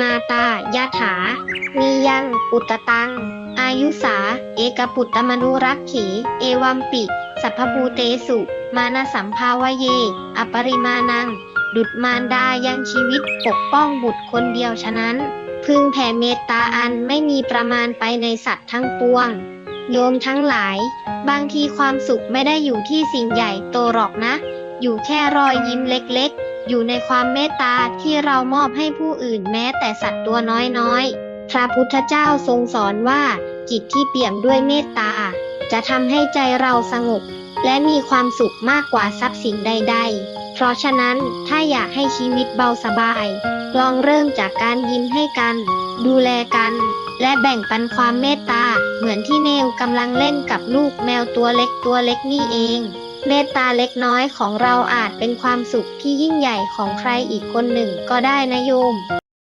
มาตายาถามียังปุตตัง อายุสา เอกปุตตมนุรักขี เอวัมปิ สัพพูเตสุ มานาสัมภาวเย อปริมาณัง ดุดมารดายังชีวิตปกป้องบุตรคนเดียวฉะนั้น พึงแผ่เมตตาอันไม่มีประมาณไปในสัตว์ทั้งปวง โยมทั้งหลาย บางทีความสุขไม่ได้อยู่ที่สิ่งใหญ่โตหรอกนะ อยู่แค่รอยยิ้มเล็กๆ อยู่ในความเมตตาที่เรามอบให้ผู้อื่นแม้แต่สัตว์ตัวน้อยๆ พระพุทธเจ้าทรงสอนว่า จิตที่เปี่ยมด้วยเมตตา จะทำให้ใจเราสงบ และมีความสุขมากกว่าทรัพย์สินใด ๆ เพราะฉะนั้นถ้าอยากให้ชีวิตเบาสบาย ลองเริ่มจากการยิ้มให้กัน ดูแลกัน และแบ่งปันความเมตตา เหมือนที่เนวกำลังเล่นกับลูกแมวตัวเล็กตัวเล็กนี่เอง เมตตาเล็กน้อยของเราอาจเป็นความสุขที่ยิ่งใหญ่ของใครอีกคนหนึ่งก็ได้นะโยม